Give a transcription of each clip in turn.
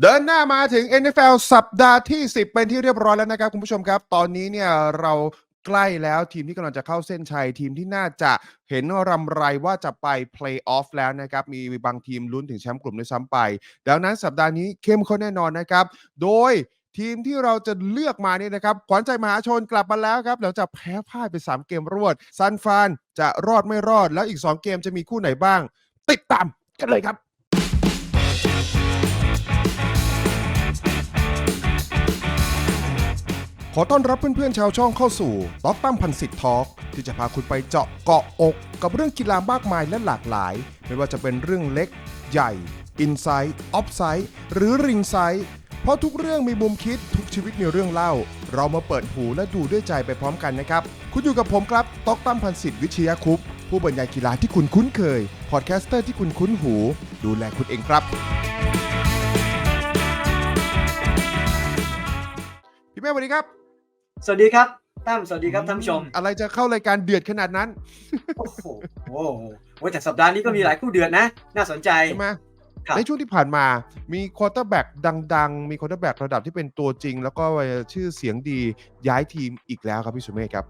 เดินหน้ามาถึง NFL สัปดาห์ที่ 10 เป็นที่เรียบร้อยแล้วนะครับ คุณผู้ชมครับ ตอนนี้เนี่ยเราใกล้แล้วทีมที่กำลังจะเข้าเส้นชัยทีมที่น่าจะเห็นรำไรว่าจะไปเพลย์ออฟแล้วนะครับ มีบางทีมลุ้นถึงแชมป์กลุ่มด้วยซ้ำไป ดังนั้นสัปดาห์นี้เข้มข้นแน่นอนนะครับ โดยทีมที่เราจะเลือกมาเนี่ยนะครับ ขวัญใจมหาชนกลับมาแล้วครับหลังจากแพ้พ่ายไป 3 เกมรวดซันฟานจะรอดไม่รอดแล้วอีก 2 เกมจะมีคู่ไหนบ้าง ติดตามกันเลยครับ ขอต้อนรับเพื่อนๆชาวช่องเข้าสู่ต็อกตั้มพันสิทธิ์ทอล์กที่จะพาคุณไปเจาะเกาะอก กับเรื่องกีฬามากมายและหลากหลาย ไม่ว่าจะเป็นเรื่องเล็ก ใหญ่อินไซต์ออฟไซต์หรือริงไซต์เพราะทุกเรื่องมีมุมคิดทุกชีวิตมีเรื่องเล่า เรามาเปิดหูและดูด้วยใจไปพร้อมกันนะครับ คุณอยู่กับผมครับต็อกตั้มพันสิทธิ์วิชยาคุปต์ผู้บรรยายกีฬาที่คุณคุ้นเคยพอดแคสเตอร์ที่คุณคุ้นหู ดูแลคุณเองครับพี่แม่สวัสดีครับ สวัสดีครับตั้มสวัสดีครับท่านผู้ชม อะไรจะเข้ารายการเดือดขนาดนั้น โอ้โหโอ้โหโอ้ยแต่สัปดาห์นี้ก็มีหลายคู่เดือดนะ น่าสนใจใช่ไหมครับในช่วงที่ผ่านมามีควอเตอร์แบ็กดัง ๆ มีควอเตอร์แบ็กระดับที่เป็นตัวจริง แล้วก็ชื่อเสียงดีย้ายทีมอีกแล้วครับพี่สุเมฆครับ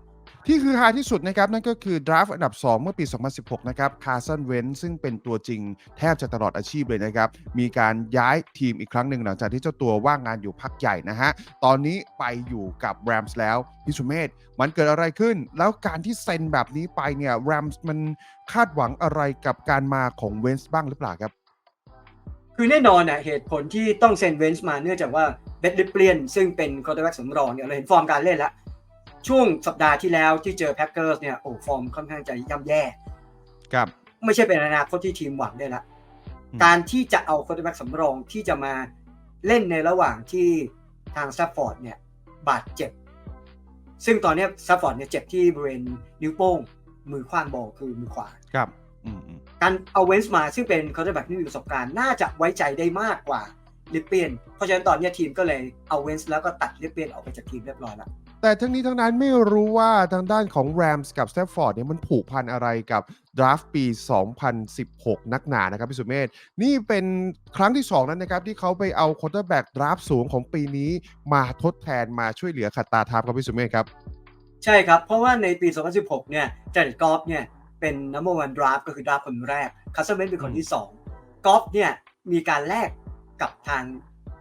ที่คือฮาที่สุดนะครับ นั่นก็คือดราฟต์อันดับ 2 เมื่อปี 2016 นะครับคาร์ซันเวนซึ่งเป็นตัวจริงแทบจะตลอดอาชีพเลยนะครับ มีการย้ายทีมอีกครั้งหนึ่งหลังจากที่เจ้าตัวว่างงานอยู่พักใหญ่นะฮะ ตอนนี้ไปอยู่กับแรมส์แล้วพี่สุเมธมันเกิดอะไรขึ้น แล้วการที่เซ็นแบบนี้ไปเนี่ยแรมส์มันคาดหวังอะไรกับการมาของเวนส์บ้างหรือเปล่าครับ คือแน่นอนน่ะเหตุผลที่ต้องเซ็นเวนส์มาเนื่องจากว่าเบดลิเปลียนซึ่งเป็นคอร์เตอร์แบ็กสำรองเนี่ยเราเห็นฟอร์มการเล่นแล้ว ช่วงสัปดาห์ที่แล้วที่เจอแพ็คเกอร์สเนี่ยโอ้ฟอร์มค่อนข้างจะย่ำแย่ครับไม่ใช่เป็นอนาคตที่ทีมหวังได้ละอืมการที่จะเอาคอร์เตอร์แบ็กสำรองที่จะมาเล่นในระหว่างที่ทางซัฟฟอร์ดเนี่ยบาดเจ็บ ซึ่งตอนเนี้ซัฟฟอร์ดเนี่ยเจ็บที่บริเวณนิ้วโป้ง มือขว้างบอลคือมือขวาครับอืมอืมการเอาเวนส์มาซึ่งเป็นคอร์เตอร์แบ็กที่มีประสบการณ์น่าจะไว้ใจได้มากกว่าลิปเปียน เพราะฉะนั้นตอนเนี้ยทีมก็เลยเอาเวนส์แล้วก็ตัดลิปเปียนออกไปจากทีมเรียบร้อยแล้ว แต่ทั้งนี้ทั้งนั้นไม่รู้ว่าทางด้านของแรมส์กับส t ต f ฟอร์ดเนี่ยมันผูกพันอะไรกับดราฟต์ปี 2016 นักหนานะครับพี่สุเมธนี่เป็นครั้งที่ 2 นั้นนะครับ ที่เขาไปเอาค q u เตอร์แบ็กดราฟต์สูงของปีนี้มาทดแทนมาช่วยเหลือขัดตาทับครับพี่สุเมธครับ ใช่ครับ เพราะว่าในปี 2016 เนี่ยเจนกอล์ฟเนี่ยเป็น number one draft ก็คือดราฟต์คนแรกคาสเซอร์เนเป็นคนที่2กอล์ฟเนี่ยมีการแลกกับทาง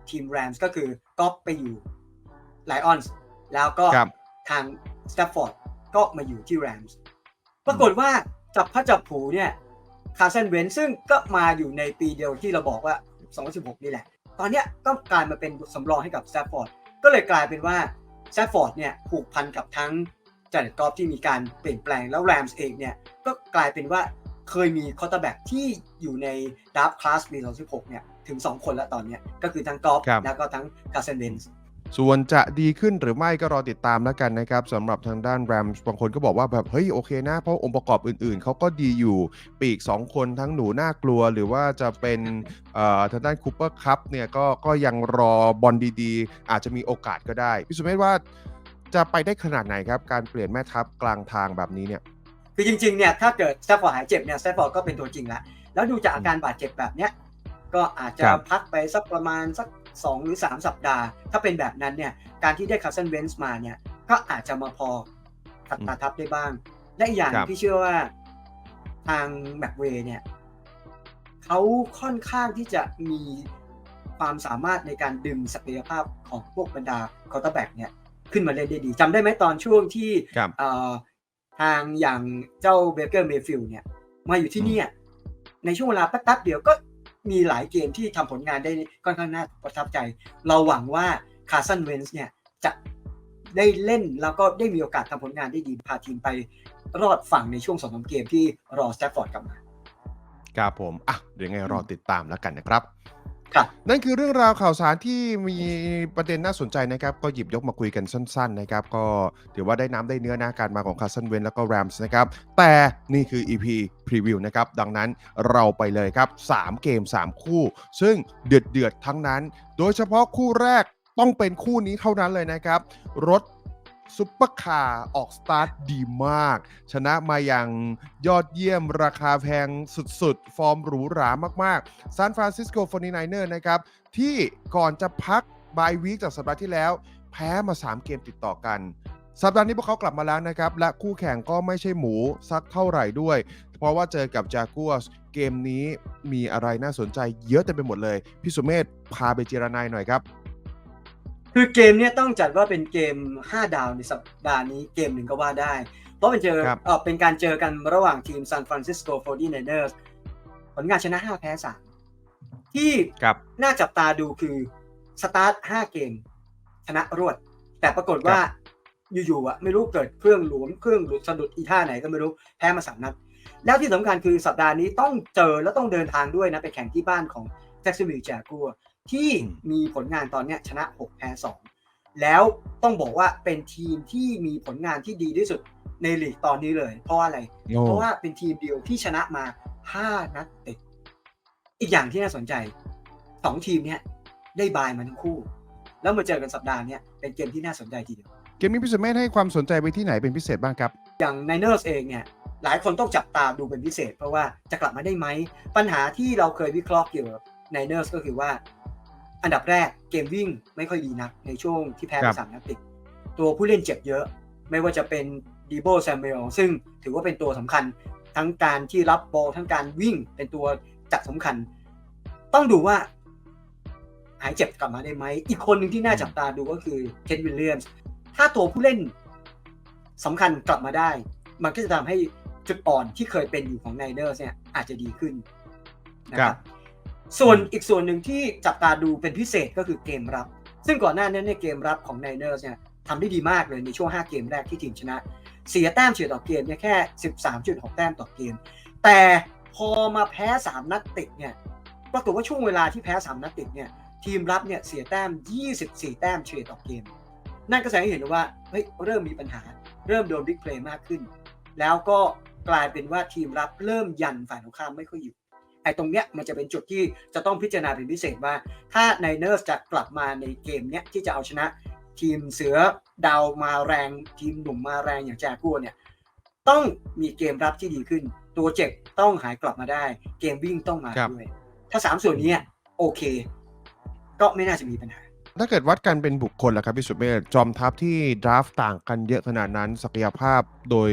ทีมแรมส์ก็คือกอล์ฟไปอยู่ไลออนส์ แล้วก็ครับทางสแตฟฟอร์ดก็มาอยู่ที่แรมส์ปรากฏว่าจับพระจับผูเนี่ยคาร์เซนเวนซึ่งก็มาอยู่ในปีเดียวที่เราบอกว่า 2016 นี่แหละ ตอนเนี้ยก็กลายมาเป็นสำรองให้กับสแตฟฟอร์ดก็เลยกลายเป็นว่าสแตฟฟอร์ดเนี่ยผูกพันกับทั้งจาเน็ตกอล์ฟที่มีการเปลี่ยนแปลงแล้วแรมส์เองเนี่ยก็กลายเป็นว่าเคยมีคอร์เตอร์แบ็กที่อยู่ในดับคลาสปี 2016 เนี่ยถึง 2 คนแล้วตอนเนี้ยก็คือทั้งกอล์ฟครับแล้วก็ทั้งคาร์เซนเวนส์ ส่วนจะดีขึ้นหรือไม่ก็รอติดตามแล้วกันนะครับสำหรับทางด้านแรมส์บางคนก็บอกว่าแบบเฮ้ยโอเคนะ เพราะองค์ประกอบอื่นๆ เขาก็ดีอยู่ปีก 2 คนทั้งหนูน่ากลัว หรือว่าจะเป็นเอ่อทางด้านคูเปอร์คัพเนี่ยก็ก็ยังรอบอลดีๆ อาจจะมีโอกาสก็ได้ พี่สุเมธว่าจะไปได้ขนาดไหนครับ การเปลี่ยนแม่ทัพกลางทางแบบนี้เนี่ยคือจริงๆเนี่ยถ้าเกิดสแตฟฟอร์ดหายเจ็บเนี่ยสแตฟฟอร์ดก็เป็นตัวจริงแล้วแล้วดูจากอาการบาดเจ็บแบบเนี้ยก็อาจจะครับพักไปสักประมาณสัก 2 หรือ 3 สัปดาห์ ถ้าเป็นแบบนั้นเนี่ยการที่ได้คาร์เซนเวนส์มาเนี่ยก็อาจจะมาพอขัดตาทับได้บ้าง และอีกอย่างครับที่เชื่อว่าทางแม็กเวย์เนี่ยเขาค่อนข้างที่จะมีความสามารถในการดึงศักยภาพของพวกบรรดาคอร์เตอร์แบ็กเนี่ยขึ้นมาเล่นได้ดีจำได้ไหมตอนช่วงที่ครับเอ่อทางอย่างเจ้าเบเกอร์เมฟิลเนี่ยมาอยู่ที่เนี่ยในช่วงเวลาแป๊บๆเดียวก็ มีหลายเกมที่ทำผลงานได้ค่อนข้างน่าประทับใจ เราหวังว่าคาร์ซันเวนส์เนี่ยจะได้เล่นแล้วก็ได้มีโอกาสทำผลงานได้ดีพาทีมไปรอดฝั่งในช่วงสองสามเกมที่รอสแตฟฟอร์ดกลับมา ครับผม อะ เดี๋ยวยังไงรอติดตามแล้วกันนะครับ ครับนั่นคือเรื่องราวข่าวสารที่มีประเด็นน่าสนใจนะครับ ก็หยิบยกมาคุยกันสั้น ๆ นะครับ ก็ถือว่าได้น้ำได้เนื้อนะการมาของคาร์ซันเวนแล้วก็แรมส์นะครับ แต่นี่คือ EP Preview นะครับ ดังนั้นเราไปเลยครับ 3 เกม 3 คู่ ซึ่งเดือดเดือด ๆ ทั้งนั้น โดยเฉพาะคู่แรกต้องเป็นคู่นี้เท่านั้นเลยนะครับ รถ ซุปเปอร์คาร์ออกสตาร์ทดีมาก ชนะมาอย่างยอดเยี่ยมราคาแพงสุดๆ ฟอร์มหรูหรามากๆซานฟรานซิสโก 49er นะครับ ที่ก่อนจะพักบายวีคจากสัปดาห์ที่แล้ว แพ้มา 3 เกมติดต่อกัน สัปดาห์นี้พวกเขากลับมาแล้วนะครับ และคู่แข่งก็ไม่ใช่หมูสักเท่าไหร่ด้วย เพราะว่าเจอกับจากัวสเกมนี้มีอะไรน่าสนใจเยอะเต็มไปหมดเลย พี่สุเมธพาไปเจรนายหน่อยครับ คือเกมเนี้ยต้องจัดว่าเป็นเกม 5 ดาวในสัปดาห์นี้เกมหนึ่งก็ว่าได้ เพราะเป็นเจอครับเออเป็นการเจอกันระหว่างทีมซานฟรานซิสโก 49ers ผลงานชนะ 5 แพ้ 3 ที่ครับน่าจับตาดูคือสตาร์ท 5 เกม ชนะรวด แต่ปรากฏว่าอยู่ๆอะไม่รู้เกิดเครื่องหลวมเครื่องหลุดสะดุดอีท่าไหนก็ไม่รู้แพ้มาสามนัด แล้วที่สำคัญคือสัปดาห์นี้ต้องเจอแล้วต้องเดินทางด้วยนะไปแข่งที่บ้านของแจ็คสันวิลแจกัว ที่อืมมีผลงานตอนเนี้ยชนะ6แพ้2แล้วต้องบอกว่าเป็นทีมที่มีผลงานที่ดีที่สุดในลีกตอนนี้เลย เพราะว่าอะไรโอ้เพราะว่าเป็นทีมเดียวที่ชนะมา5นัดติด อีกอย่างที่น่าสนใจ2ทีมเนี้ยได้บายมาทั้งคู่ แล้วมาเจอกันสัปดาห์เนี้ยเป็นเกมที่น่าสนใจทีเดียว เกมนี้พี่สุเมธให้ความสนใจไปที่ไหนเป็นพิเศษบ้างครับ อย่าง Niners เองเนี่ยหลายคนต้องจับตาดูเป็นพิเศษ เพราะว่าจะกลับมาได้ไหม ปัญหาที่เราเคยวิเคราะห์เกี่ยวกับ Niners ก็คือว่า อันดับแรกเกมวิ่งไม่ค่อยดีนักในช่วงที่แพ้ครัไปบสามนัดติดตัวผู้เล่นเจ็บเยอะ ไม่ว่าจะเป็นดีโบแซมเ e ลซึ่งถือว่าเป็นตัวสำคัญ ทั้งการที่รับบอลทั้งการวิ่งเป็นตัวจัดสำคัญ ต้องดูว่า หายเจ็บกลับมาได้ไหม อีกคนหนึ่งที่น่าจับตาดูก็คือเคนวิลเลียมส์ถ้าตัวผู้เล่นสำคัญกลับมาได้ มันก็จะทำให้จุดอ่อนที่เคยเป็นอยู่ของไนเดอร์เนี่ยอาจจะดีขึ้นนะคครัรับบ ส่วนอีกส่วนหนึ่งที่จับตาดูเป็นพิเศษก็คือเกมรับ ซึ่งก่อนหน้านี้เนี่ยเกมรับของไนเดอร์เนี่ยทำได้ดีมากเลยในช่วง 5 เกมแรกที่ทีมชนะ เสียแต้มเฉลี่ยต่อเกมเนี่ยแค่ 13.6 แต้มต่อเกม แต่พอมาแพ้ 3 นัดติดเนี่ยปรากฏว่าช่วงเวลาที่แพ้ 3 นัดติดเนี่ยทีมรับเนี่ยเสียแต้ม 24 แต้มเฉลี่ยต่อเกม นั่นก็แสดงให้เห็นว่าเฮ้ยเริ่มมีปัญหา เริ่มโดนบิ๊กเพลย์มากขึ้น แล้วก็กลายเป็นว่าทีมรับเริ่มยันฝ่ายตรงข้ามไม่ค่อยอยู่ ไอ้ตรงเนี้ยมันจะเป็นจุดที่จะต้องพิจารณาเป็นพิเศษว่า ถ้าไนเนอร์สจะกลับมาในเกมเนี้ยที่จะเอาชนะทีมเสือดาวมาแรง ทีมหนุ่มมาแรงอย่างแจกัวเนี่ยต้องมีเกมรับที่ดีขึ้น ตัวเจ็บต้องหายกลับมาได้ เกมวิ่งต้องมาครับด้วย ถ้าสามส่วนนี้โอเค ก็ไม่น่าจะมีปัญหา ถ้าเกิดวัดกันเป็นบุคคลล่ะครับพี่สุเมธจอมทัพที่ดราฟต่างกันเยอะขนาดนั้นศักยภาพโดย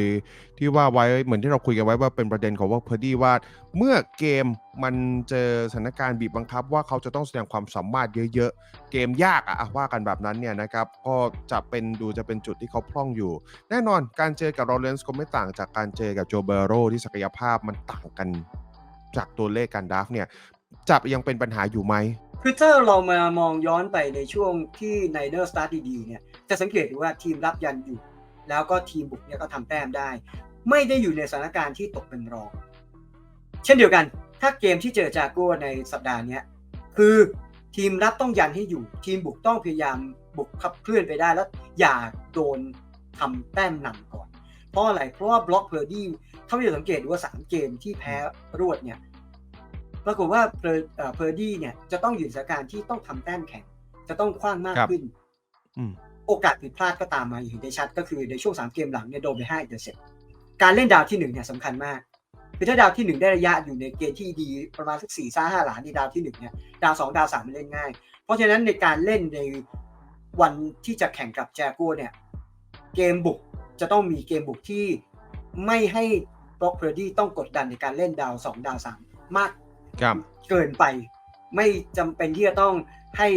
ที่ว่าไว้เหมือนที่เราคุยกันไว้ว่าเป็นประเด็นของว่าเพอร์ดี้ว่า เมื่อเกมมันเจอสถานการณ์บีบบังคับ ว่าเขาจะต้องแสดงความสามารถเยอะๆ เกมยากอะว่ากันแบบนั้นเนี่ยนะครับก็จะเป็นดูจะเป็นจุดที่เขาพร่องอยู่ แน่นอนการเจอกับโรเลนส์ก็ไม่ต่างจากการเจอกับโจเบโรที่ศักยภาพมันต่างกัน จากตัวเลขการดราฟเนี่ยจะยังเป็นปัญหาอยู่ไหม คือถ้าเรามามองย้อนไปในช่วงที่ไนเนอร์สตาร์ทดีๆเนี่ยจะสังเกตดูว่าทีมรับยันอยู่ แล้วก็ทีมบุกเนี่ยก็ทำแต้มได้ ไม่ได้อยู่ในสถานการณ์ที่ตกเป็นรอง เช่นเดียวกัน ถ้าเกมที่เจอจากัวในสัปดาห์นี้คือทีมรับต้องยันให้อยู่ ทีมบุกต้องพยายามบุกขับเคลื่อนไปได้แล้ว อย่าโดนทำแต้มนำก่อน เพราะอะไรเพราะว่าบล็อกเพอร์ดี้ถ้าเราสังเกตดูว่า 3 เกมที่แพ้รวดเนี่ย ปรากฏว่าเพอร์เอ่อเพอร์ดี้เนี่ยจะต้องอยู่ในสถานการณ์ที่ต้องทำแต้มแข่ง จะต้องคว้างมากครับขึ้นอืมโอกาสผิดพลาดก็ตามมาอย่างเห็นได้ชัด ก็คือในช่วง3เกมหลังเนี่ยโดนไป5อินเตอร์เซ็ปการเล่นดาวที่1เนี่ยสำคัญมากคือถ้าดาวที่1ได้ระยะอยู่ในเกณฑ์ที่ดีประมาณสัก4ซ่าห้าหลานในดาวที่1เนี่ยดาว2ดาว3มันเล่นง่าย เพราะฉะนั้นในการเล่นในวันที่จะแข่งกับแจกัวเนี่ยเกมบุกจะต้องมีเกมบุกที่ไม่ให้บล็อกเพอร์ดี้ต้องกดดันในการเล่นดาว2ดาว3มากครับ เกินไป ไม่จำเป็นที่จะต้องให้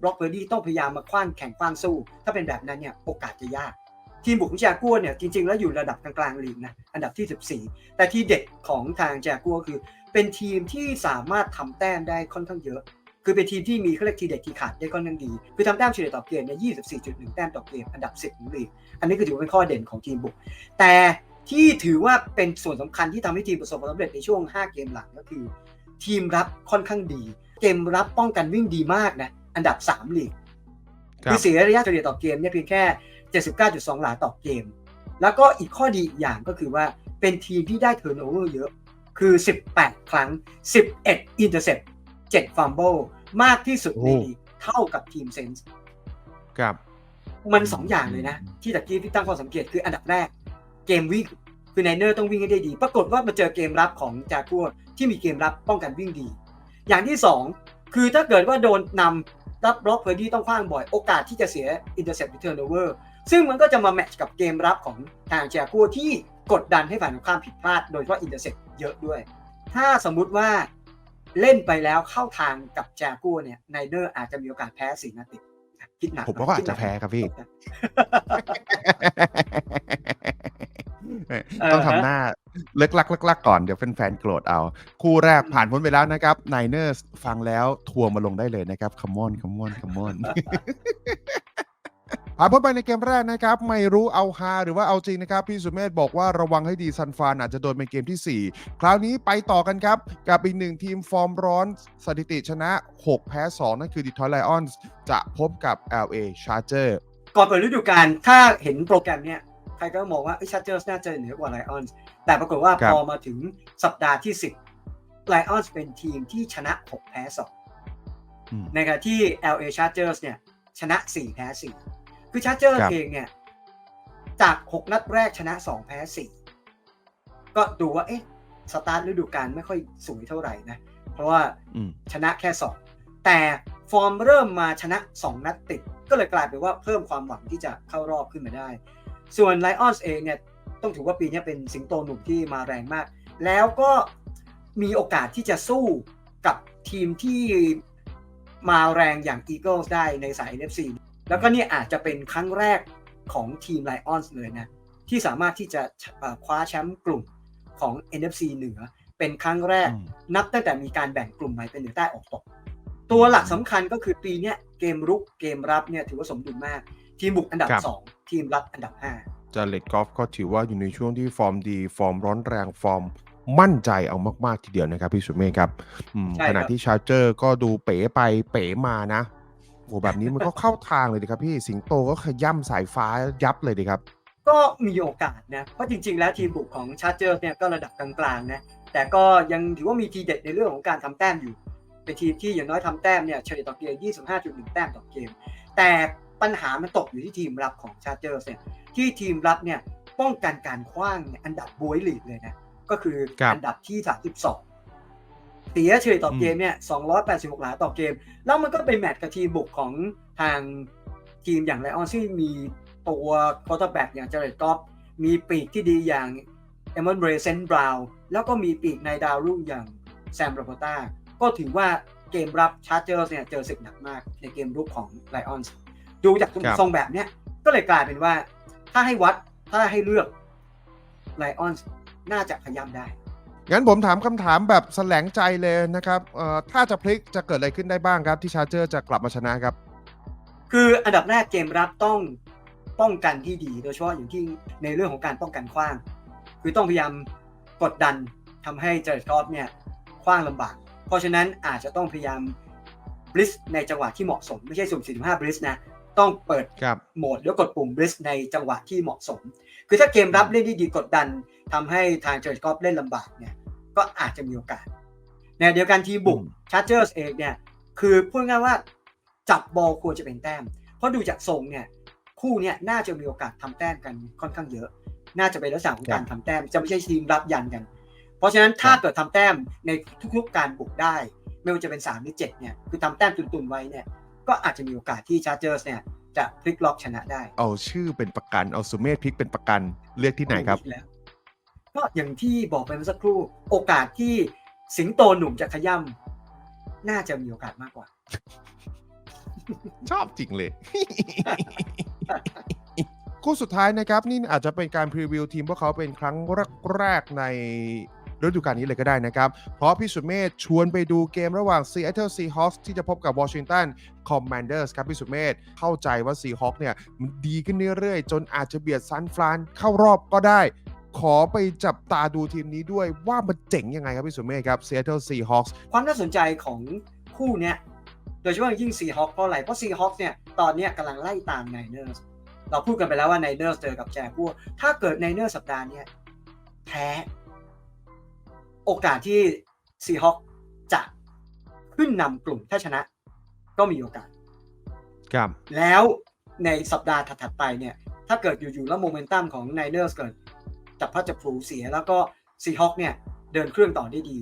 บล็อกเบอร์ดี้ต้องพยายามมาคว้านแข่งคว้านสู้ ถ้าเป็นแบบนั้นเนี่ยโอกาสจะยาก ทีมบุกของจากัวเนี่ยจริงๆ แล้วอยู่ระดับกลางๆลีกนะอันดับที่ 14 แต่ที่เด็ดของทางจากัวคือ เป็นทีมที่สามารถทำแต้มได้ค่อนข้างเยอะ คือเป็นทีมที่มีเขาเรียกทีเด็ดทีขาดได้ค่อนข้างดี คือทำแต้มเฉลี่ยต่อเกมเนี่ย24.1 แต้มต่อเกมอันดับ 10ของลีกอันนี้คือถือว่าเป็นข้อเด่นของทีมบุก แต่ที่ถือว่าเป็นส่วนสำคัญที่ทำให้ทีมประสบความสำเร็จในช่วง 5 เกมหลังก็คือ ทีมรับค่อนข้างดี เกมรับป้องกันวิ่งดีมากนะ อันดับ3ลีกครับคือเสียระยะเฉลี่ยต่อเกมเนี่ยเพียงแค่ 79.2 หลาต่อเกม แล้วก็อีกข้อดีอีกอย่างก็คือว่าเป็นทีมที่ได้เทิร์นโอเวอร์เยอะ คือ 18 ครั้ง 11 อินเตอร์เซป7ฟัมเบิลมากที่สุดในโอ้ลีกเท่ากับทีมเซนส์ครับมันสองอย่างเลยนะ ที่ตะกี้พี่ตั้งข้อสังเกตคืออันดับแรก เกมวิ่งคือไนเนอร์ต้องวิ่งให้ได้ดี ปรากฏว่ามาเจอเกมรับของจากัว ที่มีเกมรับป้องกันวิ่งดี อย่างที่สองคือถ้าเกิดว่าโดนนำรับบล็อกเพอร์ดี้ต้องคว้างบ่อยโอกาสที่จะเสีย intercept return over ซึ่งมันก็จะมาแมทช์กับเกมรับของทางจากัวที่กดดันให้ฝ่ายตรงข้ามผิดพลาด โดยเฉพาะ intercept เยอะด้วย ถ้าสมมุติว่าเล่นไปแล้วเข้าทางกับจากัวเนี่ยไนเนอร์อาจจะมีโอกาสแพ้สี่นัดติดคิดหนักผมว่าก็อาจจะแพ้ครับพี่ ต้องทำหน้า เลิกลักเลิกลักก่อนเดี๋ยวแฟนๆโกรธเอา คู่แรกผ่านพ้นไปแล้วนะครับไนเนอร์ฟังแล้วทัวร์มาลงได้เลยนะครับคัมมอนคัมมอนคัมมอนผ่านพ้นไปในเกมแรกนะครับ ไม่รู้เอาฮาหรือว่าเอาจริงนะครับ พี่สุเมธบอกว่าระวังให้ดีซันฟานอาจจะโดนเป็นเกมที่ 4 คราวนี้ไปต่อกันครับ กับอีกหนึ่งทีมฟอร์มร้อนสถิติชนะ 6 แพ้ 2 นั่นคือ Detroit Lions จะพบกับ LA Charger ก่อนเปิดฤดูกาลถ้าเห็นโปรแกรมเนี่ยใครก็มองว่าชาร์เจอร์สน่าจะเหนือกว่าไลออนส์ แต่ปรากฏว่าครับพอมาถึงสัปดาห์ที่10ไลออนส์เป็นทีมที่ชนะ6แพ้อืม2ในขณะที่ LA Chargers เนี่ย ชนะ4แพ้4คือ Chargers ครับเองเนี่ย จาก6นัดแรกชนะ2แพ้4ก็ดูว่า เอ๊ะ สตาร์ทฤดูกาลไม่ค่อยสวยเท่าไหร่นะ เพราะว่าอืมชนะแค่2แต่ฟอร์มเริ่มมาชนะ2นัดติด ก็เลยกลายเป็นว่าเพิ่มความหวังที่จะเข้ารอบขึ้นมาได้ ส่วน Lions เองเนี่ย ต้องถือว่าปีนี้เป็นสิงโตหนุ่มที่มาแรงมาก แล้วก็มีโอกาสที่จะสู้กับทีมที่มาแรงอย่าง Eagles ได้ในสาย NFC แล้วก็เนี่ยอาจจะเป็นครั้งแรกของทีม Lions เลยนะ ที่สามารถที่จะเอ่อคว้าแชมป์กลุ่มของ NFC เหนือ เป็นครั้งแรกอืมนับตั้งแต่มีการแบ่งกลุ่มใหม่เป็นเหนือใต้ออกตก ตัวหลักสำคัญก็คือปีเนี้ยเกมรุกเกมรับเนี่ยถือว่าสมดุลมาก ทีมบุกอันดับครับ2ทีมรับอันดับ 5 จาเลตกอล์ฟก็ถือว่าอยู่ในช่วงที่ฟอร์มดี ฟอร์มร้อนแรงฟอร์มมั่นใจเอามาก ๆ ทีเดียวนะครับ พี่สุเมฆครับอืมใช่ครับขณะที่ชาร์เจอร์ก็ดูเป๋ไปเป๋มานะโอ้แบบนี้มันก็เข้าทางเลยดีครับพี่สิงโตก็ขย่ำสายฟ้ายับเลยดีครับ ก็มีโอกาสนะเพราะจริง ๆ แล้วทีมบุกของชาร์เจอร์เนี่ยก็ระดับกลางๆนะแต่ก็ยังถือว่ามีทีเด็ดในเรื่องของการทำแต้มอยู่ เป็นทีมที่อย่างน้อยทำแต้มเนี่ยเฉลี่ยต่อเกม 25.1 แต้มต่อเกม แต่ ปัญหามันตกอยู่ที่ทีมรับของชาร์เจอร์เนี่ยที่ทีมรับเนี่ยป้องกันการคว้างเนี่ยอันดับบวยลีกเลยนะก็คือครับอันดับที่ 32เสียเฉลี่ยต่อเกมเนี่ย286 หลาต่อเกม แล้วมันก็ไปแมตช์กับทีมบุกของทางทีมอย่างไลออนซึ่งมีตัวคอร์เตอร์แบ็กอย่างเจเรตกอฟมีปีกที่ดีอย่างเอมอนเบรเซนบราวแล้วก็มีปีกในดาวรุ่งอย่างแซมโรโบต้าก็ถือว่าเกมรับชาร์เจอร์เนี่ยเจอศึกหนักมากในเกมรุกของไลออนส์ ดูจากครับทรงแบบเนี้ยก็เลยกลายเป็นว่า ถ้าให้วัดถ้าให้เลือกไลออนส์น่าจะขย้ำได้ งั้นผมถามคำถามแบบแสลงใจเลยนะครับเอ่อถ้าจะพลิกจะเกิดอะไรขึ้นได้บ้างครับ ที่ชาร์เจอร์จะกลับมาชนะครับ คืออันดับแรกเกมรับต้องป้องกันที่ดีโดยเฉพาะอย่างที่ในเรื่องของการป้องกันขว้าง คือต้องพยายามกดดันทำให้เจอร์กอฟเนี่ยขว้างลำบาก เพราะฉะนั้นอาจจะต้องพยายามบลิสในจังหวะที่เหมาะสม ไม่ใช่สุ่ม45บลิสนะ ต้องเปิดครับโหมดแล้วกดปุ่มบลิสในจังหวะที่เหมาะสม คือถ้าเกมรับเล่นได้ดีกดดันทำให้ทางเจอร์กอฟเล่นลำบากเนี่ยก็อาจจะมีโอกาสในเดียวกันทีมบุกอืมชาร์เจอร์สเองเนี่ยคือพูดง่ายๆว่าจับบอลควรจะเป็นแต้ม เพราะดูจากทรงเนี่ยคู่เนี่ยน่าจะมีโอกาสทำแต้มกันค่อนข้างเยอะ น่าจะเป็นลักษณะของการทำแต้ม จะไม่ใช่ทีมรับยันกัน เพราะฉะนั้นถ้าเกิดทำแต้มในทุกๆการบุกได้ ไม่ว่าจะเป็น3หรือ7เนี่ยคือทำแต้มตุนๆไว้เนี่ย ก็อาจจะมีโอกาสที่ชาร์เจอร์สเนี่ยจะพลิกล็อกชนะได้ เอาชื่อเป็นประกัน เอาสุเมธพลิกเป็นประกันเลือกที่ไหนครับแล้วก็อย่างที่บอกไปเมื่อสักครู่ โอกาสที่สิงโตหนุ่มจะขย่ำน่าจะมีโอกาสมากกว่า ชอบจริงเลย คู่สุดท้ายนะครับ นี่อาจจะเป็นการพรีวิวทีมพวกเขาเป็นครั้งแรกๆใน ฤดูกาลนี้เลยก็ได้นะครับ เพราะพี่สุเมธชวนไปดูเกมระหว่าง Seattle Seahawks ที่จะพบกับ Washington Commanders ครับพี่สุเมธเข้าใจว่า Seahawks เนี่ยมันดีขึ้นเรื่อยๆ จนอาจจะเบียดซันฟรานเข้ารอบก็ได้ ขอไปจับตาดูทีมนี้ด้วยว่ามันเจ๋งยังไงครับพี่สุเมธครับ Seattle Seahawks ความน่าสนใจของคู่เนี้ยโดยเฉพาะยิ่งซีฮอคเพราะอะไร เพราะซีฮอคเนี่ยตอนเนี้ยกำลังไล่ตามไนเนอร์สเราพูดกันไปแล้วว่าไนเนอร์สเจอกับแจ็คพวกถ้าเกิดไนเนอร์สัปดาห์เนี้ยแพ้ โอกาสที่ซีฮอคจะขึ้นนำกลุ่มถ้าชนะ ก็มีโอกาส ครับ แล้วในสัปดาห์ถัดๆไปเนี่ย ถ้าเกิดอยู่ๆแล้วโมเมนตัมของไนเนอร์สเกิดจับพลัดจับผลูเสีย แล้วก็ซีฮอคเนี่ยเดินเครื่องต่อได้ดี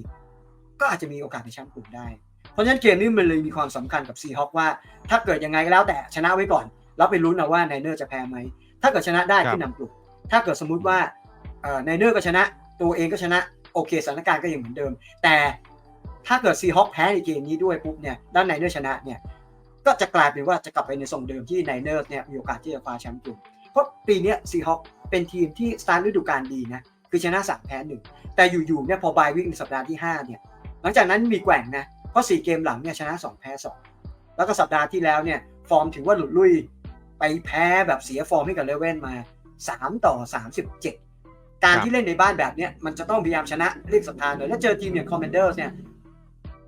ก็อาจจะมีโอกาสในแชมป์กลุ่มได้ เพราะฉะนั้นเกมนี้มันเลยมีความสำคัญกับซีฮอคว่า ถ้าเกิดยังไงก็แล้วแต่ชนะไว้ก่อน แล้วไปลุ้นเอาว่าไนเนอร์จะแพ้ไหม ถ้าเกิดชนะได้ครับขึ้นนำกลุ่ม ถ้าเกิดสมมุติว่าไนเนอร์ก็ชนะ ตัวเองก็ชนะ โอเคสถานการณ์ก็ยังเหมือนเดิม แต่ถ้าเกิดซีฮอคแพ้ในเกมนี้ด้วยปุ๊บเนี่ยด้านไนเนอร์ชนะเนี่ยก็จะกลายเป็นว่าจะกลับไปในทรงเดิมที่ไนเนอร์เนี่ยมีโอกาสที่จะคว้าแชมป์กลุ่มเพราะปีนี้ซีฮอคเป็นทีมที่สตาร์ทฤดูกาลดีนะคือชนะสามแพ้หนึ่งแต่อยู่ๆเนี่ยพอบายวิกในสัปดาห์ที่5เนี่ยหลังจากนั้นมีแกว่งนะเพราะ4เกมหลังเนี่ยชนะ 2 แพ้ 2 แล้วก็สัปดาห์ที่แล้วเนี่ย ฟอร์มถือว่าหลุดลุย ไปแพ้แบบเสียฟอร์มให้กับเลเว่นมา 3 ต่อ 37 การครับที่เล่นในบ้านแบบเนี้ยมันจะต้องพยายามชนะรีบสัปดาห์เลยแล้วเจอทีมอย่างคอมเมนเดอร์เนี่ย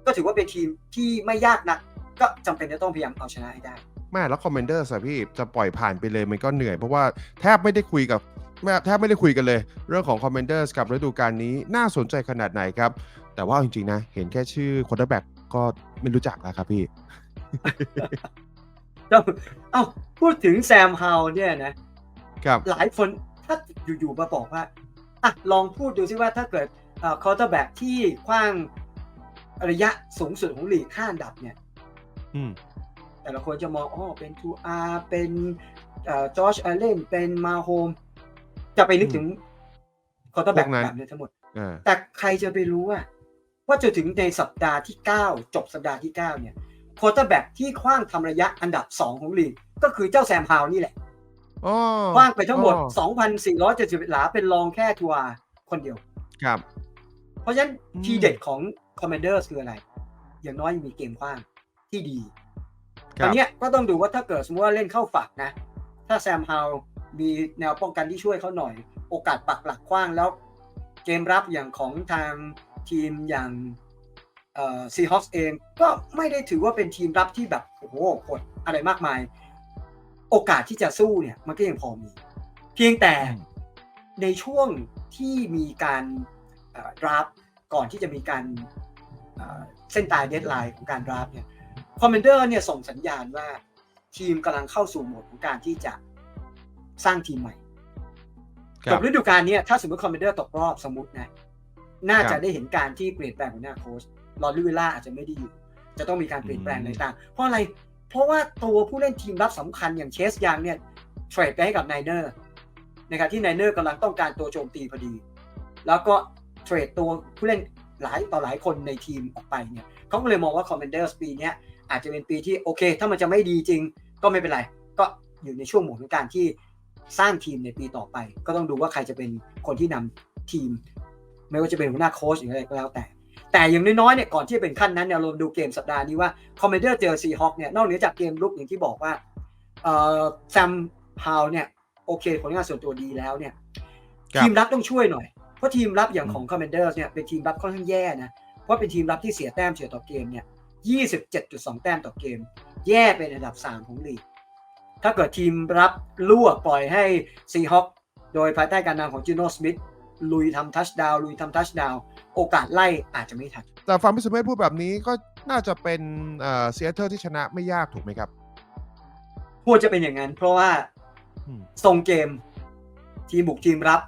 ก็ถือว่าเป็นทีมที่ไม่ยากนัก ก็จำเป็นจะต้องพยายามเอาชนะให้ได้แม่แล้วคอมเมนเดอร์สพี่จะปล่อยผ่านไปเลยมันก็เหนื่อยเพราะว่าแทบไม่ได้คุยกับแม่แทบไม่ได้คุยกันเลย เรื่องของคอมเมนเดอร์กับฤดูกาลนี้น่าสนใจขนาดไหนครับ แต่ว่าจริงๆนะ เห็นแค่ชื่อคนแบ็กก็ไม่รู้จักแล้วครับพี่เอ้าพูดถึงแซมฮาวเนี่ยนะครับหลายคนถ้าอยู่ๆมาบอกว่า อะลองพูดดูซิว่าถ้าเกิดคอร์เตอร์แบ็กที่คว้างระยะสูงสุดของลีกห้าอันดับเนี่ยอืมแต่ละคนจะมองอ๋อเป็นทูอาร์เป็นจอร์จอลเลนเป็นมาโฮม จะไปนึกถึงคอร์เตอร์แบ็กพวกนั้นแบบนี้ทั้งหมดอ่าแต่ใครจะไปรู้ว่าว่าจนถึงในสัปดาห์ที่ 9 จบสัปดาห์ที่ 9 เนี่ยคอร์เตอร์แบ็กที่คว้างทำระยะอันดับ 2 ของลีก ก็คือเจ้าแซมฮาวนี่แหละ อ๋อคว้างไปทั้งหมดอ๋อ2,471หลาเป็นรองแค่ทัวร์คนเดียว ครับ เพราะฉะนั้นอืมทีเด็ดของ Commanders คืออะไร อย่างน้อยมีเกมคว้างที่ดีคตอรันบเนี้ยก็ต้องดูว่าถ้าเกิดสมมติว่าเล่นเข้าฝักนะ ถ้าแซมฮาวมีแนวป้องกันที่ช่วยเขาหน่อย โอกาสปักหลักคว้างแล้ว เกมรับอย่างของทางทีมอย่างเอ่อซีฮอสเองก็ไม่ได้ถือว่าเป็นทีมรับที่แบบโอ้โหโหดอะไรมากมาย โอกาสที่จะสู้เนี่ยมันก็ยังพอมี เพียงแต่อืมในช่วงที่มีการดราฟก่อนที่จะมีการเอ่อเส้นตายเดดไลน์ของการดราฟเนี่ยคอมเมนเดอร์เนี่ยส่งสัญญาณว่าทีมกำลังเข้าสู่โหมดของการที่จะสร้างทีมใหม่คจรับบฤดูกาลเนี้ยถ้าสมมติคอมเมนเดอร์ตกรอบสมมตินะ น่าครัจะบได้เห็นการที่เปลี่ยนแปลงหัวหน้าโค้ชลอร์ลิเวล่าอาจจะไม่ได้อยู่ จะต้องมีการเปลี่ยนแปลงอืมต่างๆเพราะอะไร เพราะว่าตัวผู้เล่นทีมรับสำคัญอย่างเชสยังเนี่ยเทรดไปให้กับไนเนอร์นะครับที่ไนเนอร์กำลังต้องการตัวโจมตีพอดี แล้วก็เทรดตัวผู้เล่นหลายต่อหลายคนในทีมออกไปเนี่ยเขาก็เลยมองว่าคอมเมนเดอร์ปีเนี้ยอาจจะเป็นปีที่โอเค ถ้ามันจะไม่ดีจริงก็ไม่เป็นไร ก็อยู่ในช่วงหมดของการที่สร้างทีมในปีต่อไป ก็ต้องดูว่าใครจะเป็นคนที่นำทีม ไม่ว่าจะเป็นหัวหน้าโค้ชหรืออะไรก็แล้วแต่ แต่อย่างน้อยๆเนี่ยก่อนที่จะเป็นขั้นนั้นเนี่ยเราดูเกมสัปดาห์นี้ว่าคอมเมนเดอร์เจอซีฮอคเนี่ยนอกเหนือจากเกมลุกอย่างที่บอกว่าเอ่อแซมฮาวเนี่ยโอเคผลงานส่วนตัวดีแล้วเนี่ยครับทีมรับต้องช่วยหน่อย เพราะทีมรับอย่างอืมของคอมเมนเดอร์เนี่ยเป็นทีมรับค่อนข้างแย่นะ เพราะเป็นทีมรับที่เสียแต้มเฉลี่ยต่อเกมเนี่ย27.2 แต้มต่อเกม แย่เป็นอันดับ 3 ของลีก ถ้าเกิดทีมรับลั่วปล่อยให้ซีฮอคโดยภายใต้การนำของจิโนสมิธลุยทำทัชดาวลุยทำทัชดาว โอกาสไล่อาจจะไม่ทัน แต่ฟังพี่สุเมธพูดแบบนี้ก็น่าจะเป็นเอ่อซีแอตเทิลที่ชนะไม่ยากถูกไหมครับควรจะเป็นอย่างนั้น เพราะว่าอืมทรงเกมทีมบุกทีมรับ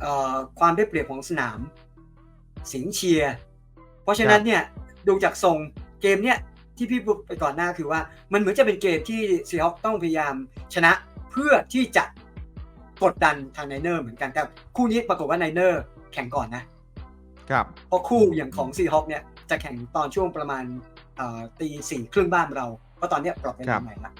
เอ่อความได้เปรียบของสนามเสียงเชียร์ เพราะฉะนั้นเนี่ยดูจากทรงเกมเนี่ยที่พี่พูดไปก่อนหน้าคือว่า มันเหมือนจะเป็นเกมที่ซีฮอคต้องพยายามชนะเพื่อที่จะกดดันทางไนเนอร์เหมือนกันแต่คู่นี้ปรากฏว่าไนเนอร์แข่งก่อนนะ ครับเพราะคู่อย่างของซีฮอคเนี่ยจะแข่งตอนช่วงประมาณเอ่อตีสี่ครึ่งบ้านเรา เพราะตอนเนี้ยปรับเวครัลาบใหม่ละ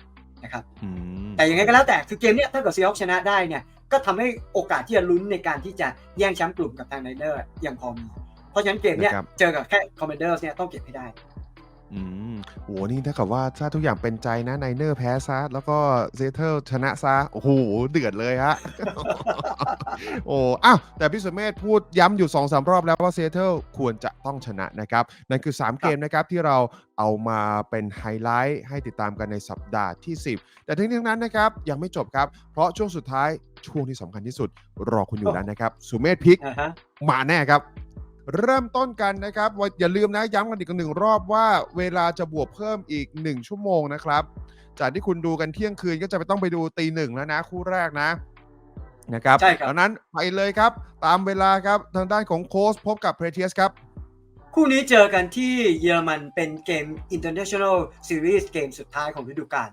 นะครับอืมแต่ยังไงก็แล้วแต่คือเกมเนี้ยถ้าเกิดซีฮอคชนะได้เนี่ยก็ทำให้โอกาสที่จะลุ้นในการที่จะแย่งแชมป์กลุ่มกับทางไนเนอร์ยังพอมีเพราะฉะนั้นเกมเนี้ยนะครับเจอกับแค่คอมเมนเดอร์เนี่ยต้องเก็บให้ได้อืมโหนี่ถ้ากับว่าถ้าทุกอย่างเป็นใจนะไนเนอร์แพ้ซะแล้วก็เซเทิลชนะซะโอ้โหเดือดเลยฮะ โอ้อ้าวแต่พี่สุเมธพูดย้ำอยู่2อสรอบแล้วว่าเซเทิลควรจะต้องชนะนะครับ นั่นคือ 3 เกมนะครับที่เราเอามาเป็นไฮไลท์ให้ติดตามกันในสัปดาห์ที่ 10 แต่ทั้งนี้ทั้งนั้นนะครับ ยังไม่จบครับ เพราะช่วงสุดท้ายช่วงที่สำคัญที่สุด รอคุณอยู่แล้วนะครับ สุเมธพิกอ่าฮะมาแน่ครับเริ่มต้นกันนะครับว่าอย่าลืมนะย้ำกันอีกหนึ่งรอบว่าเวลาจะบวกเพิ่มอีก 1 ชั่วโมงนะครับ จากที่คุณดูกันเที่ยงคืนก็จะไปต้องไปดูตีหนึ่งแล้วนะ คู่แรกนะ นะครับใช่ครับดังนั้นไปเลยครับ ตามเวลาครับทางด้านของโค้ชพบกับเพรเทียสครับ คู่นี้เจอกันที่เยอรมันเป็นเกม International Series เกมสุดท้ายของฤดูกาล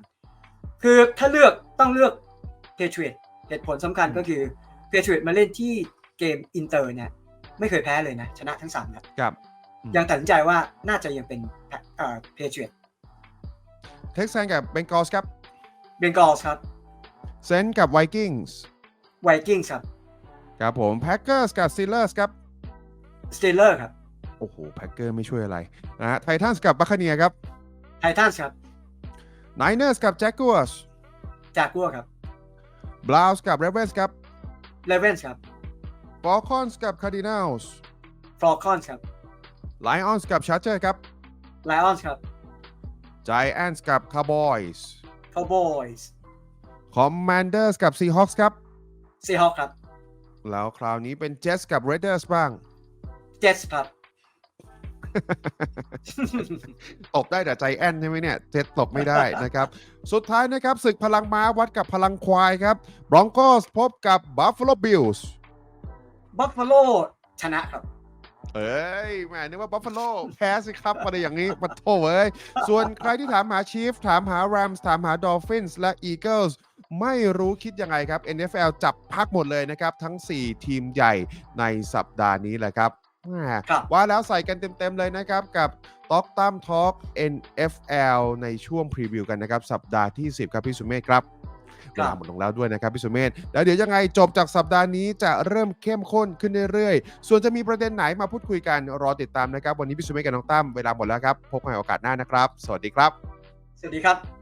คือถ้าเลือกต้องเลือก Patriot เหตุผลสำคัญก็คือ Patriot มาเล่นที่เกมอินเตอร์เนี่ยไม่เคยแพ้เลยนะ ชนะทั้งสามนัดครับอืมยังตัดสินใจว่าน่าจะยังเป็นเอ่อ Patriot เท็กซันกับเบงกอลส์ครับเบงกอลส์ครับเซนต์กับไวกิ้งส์ ไวกิ้งส์ครับ ครับผมแพ็กเกอร์สกับซีเลอร์สครับสเตเลอร์ครับ โอ้โหแพ็กเกอร์ไม่ช่วยอะไรนะฮะไททันส์กับบัคเนียครับไททันส์ครับไนเนอร์สกับแจ็คกัวสจากัวครับบลาวส์กับเรเวนส์ครับเลเวนส์ครับฟอลคอนส์กับคาร์ดินัลส์ฟลอคอนส์ครับไลออนส์กับชาร์เจอร์ครับไลออนส์ครับไจแอนส์กับคาร์บอยส์คาวบอยส์คอมมานเดอร์สกับซีฮอคส์ครับ ซีฮอคครับ แล้วคราวนี้เป็นเจสกับเรเดอร์สบ้าง เจสครับ ตบได้แต่ใจแอนใช่ไหมเนี่ย เจ็ดตบไม่ได้นะครับ สุดท้ายนะครับ ศึกพลังม้าวัดกับพลังควายครับบรองโกสพบกับบัฟฟาโลบิลส์บัฟฟาโลชนะครับ เอ้ยแหมนึกว่าบัฟฟาโลแพ้สิครับอะไรอย่างนี้มาโทเว้ย ส่วนใครที่ถามหาชีฟ ถามหา Rams ถามหา Dolphins และ Eagles ไม่รู้คิดยังไงครับ NFL จับพักหมดเลยนะครับ ทั้ง 4 ทีมใหญ่ในสัปดาห์นี้แหละครับแหมครับว่าแล้วใส่กันเต็ม ๆ เลยนะครับ กับต็อกตั้มทอล์ก NFL ในช่วงพรีวิวกันนะครับ สัปดาห์ที่ 10 ครับพี่สุเมธครับเวครับลาหมดลงแล้วด้วยนะครับพี่สุเมธแล้วเดี๋ยวยังไงจบจากสัปดาห์นี้จะเริ่มเข้มข้นขึ้นเรื่อยๆ ส่วนจะมีประเด็นไหนมาพูดคุยกันรอติดตามนะครับ วันนี้พี่สุเมธกับน้องตั้มเวลาหมดแล้วครับ พบกันใหม่โอกาสหน้านะครับ สวัสดีครับ สวัสดีครับ